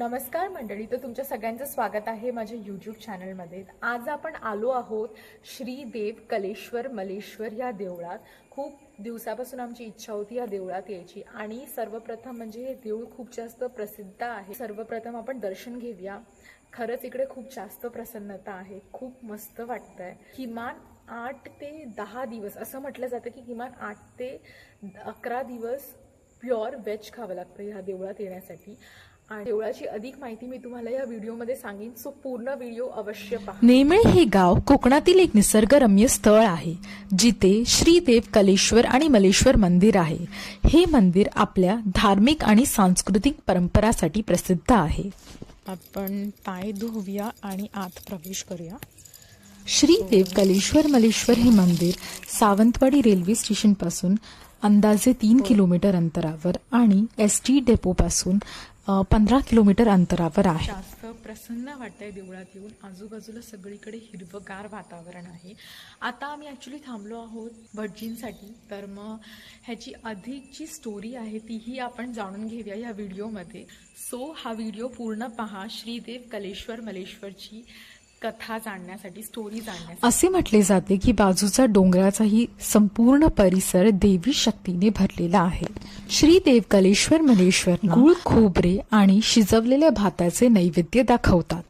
नमस्कार मंडळी तर तुमच्या सगळ्यांचं स्वागत आहे माझ्या यूट्यूब चॅनलमध्ये आज आपण आलो आहोत श्री देव कलेश्वर मलेश्वर या देवळात. खूप दिवसापासून आमची इच्छा होती या देवळात यायची आणि सर्वप्रथम म्हणजे हे देऊळ खूप जास्त प्रसिद्ध आहे. सर्वप्रथम आपण दर्शन घेऊया. खरंच इकडे खूप जास्त प्रसन्नता आहे. खूप मस्त वाटतंय. किमान आठ ते दहा दिवस असं म्हटलं जातं की किमान आठ ते अकरा दिवस प्युअर व्हेज खावं लागतं ह्या देवळात येण्यासाठी. आणि देवळाची अधिक माहिती मी तुम्हाला या व्हिडिओमध्ये सांगेन. सो पूर्ण व्हिडिओ अवश्य पहा. नेमळे हे गाव कोकणातील एक निसर्गरम्य स्थळ आहे जिथे श्रीदेव कलेश्वर आणि मलेश्वर मंदिर आहे. हे मंदिर आपल्या धार्मिक आणि सांस्कृतिक परंपरासाठी प्रसिद्ध आहे. आपण पाय धुवूया आणि आत प्रवेश करूया. श्रीदेव कलेश्वर मलेश्वर हे मंदिर सावंतवाडी रेल्वे स्टेशनपासून अंदाजे तीन किलोमीटर अंतरावर आणि एस टी डेपो पासून पंधरा किलोमीटर अंतरावर आहे. जास्त प्रसन्न वाटतंय देवळात येऊन. आजूबाजूला सगळीकडे हिरवगार वातावरण आहे. आता आम्ही ॲक्च्युली थांबलो आहोत भटजींसाठी. तर मग ह्याची अधिक जी स्टोरी आहे तीही आपण जाणून घेऊया या व्हिडिओमध्ये सो हा व्हिडिओ पूर्ण पहा श्रीदेव कलेश्वर मलेश्वरची. कथा जाणण्यासाठी स्टोरी जाणण्यासाठी. असे म्हटले जाते की बाजूचा डोंगराचाही संपूर्ण परिसर देवी शक्तीने भरलेला आहे. श्री देव कलेश्वर मलेश्वर गुळ खोबरे आणि शिजवलेल्या भाताचे नैवेद्य दाखवतात.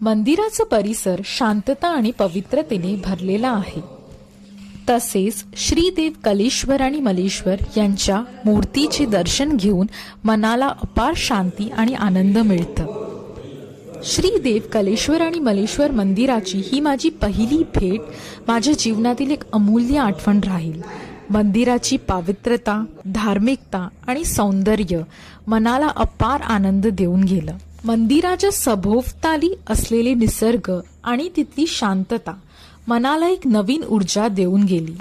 मंदिराचा परिसर शांतता आणि पवित्रतेने भरलेला आहे. तसेच श्रीदेव कलेश्वर आणि मलेश्वर यांच्या मूर्तीचे दर्शन घेऊन मनाला अपार शांती आणि आनंद मिळतं. श्री देव कलेश्वर आणि मलेश्वर मंदिराची ही माझी पहिली भेट. माझ्या जीवनातील एक अमूल्य आठवण राहील. मंदिराची पावित्रता धार्मिकता आणि सौंदर्य मनाला अपार आनंद देऊन गेलं. मंदिराच्या सभोवताली असलेले निसर्ग आणि तिथली शांतता मनाला एक नवीन ऊर्जा देऊन गेली.